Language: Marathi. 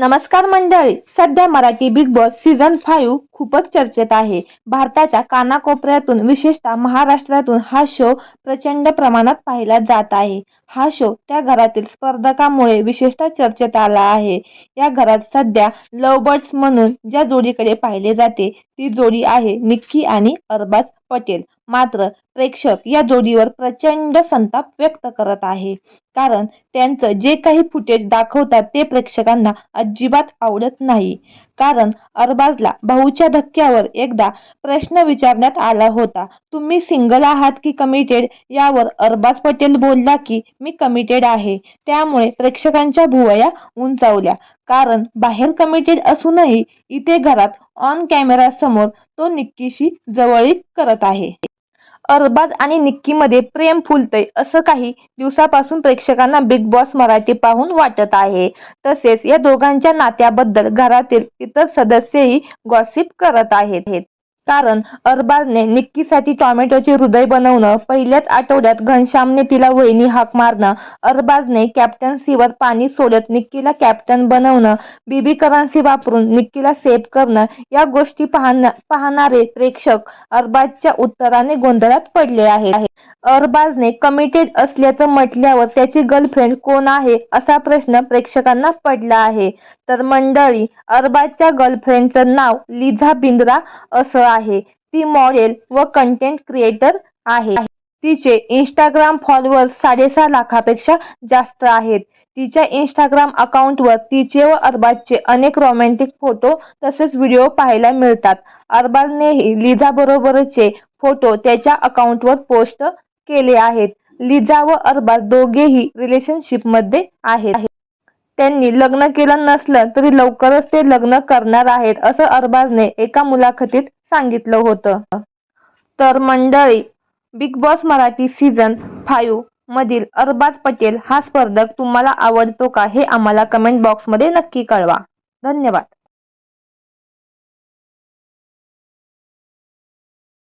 नमस्कार मंडळी. सध्या Marathi Bigg Boss season five खूपच चर्चेत आहे. भारताच्या कानाकोपऱ्यातून विशेषतः महाराष्ट्रातून हा शो प्रचंड प्रमाणात पाहिला जात आहे. हा शो त्या घरातील स्पर्धकामुळे विशेषतः चर्चेत आला आहे. या घरात सध्या लव बर्ड्स म्हणून ज्या जोडीकडे पाहिले जाते ती जोडी आहे निक्की आणि अरबाज पटेल. मात्र प्रेक्षक या जोडीवर प्रचंड संताप व्यक्त करत आहे. कारण त्यांचं जे काही फुटेज दाखवतात ते प्रेक्षकांना अजिबात आवडत नाही. कारण अरबाजला भाऊच्या धक्क्यावर एकदा प्रश्न विचारण्यात आला होता तुम्ही सिंगल आहात की कमिटेड यावर अरबाज पटेल बोलला की मी कमिटेड आहे. त्यामुळे प्रेक्षकांच्या भुवया उंचावल्या. कारण बाहेर कमिटेड असूनही इथे घरात ऑन कॅमेरा समोर तो निक्कीशी जवळीक करत आहे. अरबाज आणि निक्कीमध्ये प्रेम फुलतय असं काही दिवसापासून प्रेक्षकांना बिग बॉस मराठी पाहून वाटत आहे. तसेच या दोघांच्या नात्याबद्दल घरातील इतर सदस्यही गॉसिप करत आहेत. कारण अरबाजने निक्कीसाठी टॉमॅटोचे हृदय बनवणं पहिल्याच आठवड्यात घनश्यामने तिला वहिनी हाक मारणं अरबाजने कॅप्टन्सीवर पाणी सोडत निक्कीला कॅप्टन बनवणं बीबी करन्सी वापरून निक्कीला सेव्ह करणं या गोष्टी पाहणा पाहणारे प्रेक्षक अरबाजच्या उत्तराने गोंधळात पडले आहेत. अरबाजने कमिटेड असल्याचं म्हटल्यावर त्याची गर्लफ्रेंड कोण आहे असा प्रश्न प्रेक्षकांना पडला आहे. तर मंडळी अरबाजच्या गर्लफ्रेंडचं नाव लिझा बिंद्रा असं आहे. ती मॉडेल व कंटेंट क्रिएटर आहे. तिचे इंस्टाग्राम फॉलोअर्स साडेसहा लाखापेक्षा जास्त आहेत. तिच्या इंस्टाग्राम अकाउंटवर तिचे व अरबाजचे अनेक रोमॅन्टिक फोटो तसेच व्हिडिओ पाहायला मिळतात. अरबाजनेही लिझा बरोबरचे फोटो त्याच्या अकाउंटवर पोस्ट केले आहेत. लिझा व अरबाज दोघेही रिलेशनशिपमध्ये आहेत. त्यांनी लग्न केलं नसलं तरी लवकरच ते लग्न करणार आहेत असं अरबाजने एका मुलाखतीत सांगितलं होतं. तर मंडळी Bigg Boss Marathi season five मधील अरबाज पटेल हा स्पर्धक तुम्हाला आवडतो का हे आम्हाला कमेंट बॉक्समध्ये नक्की कळवा. धन्यवाद.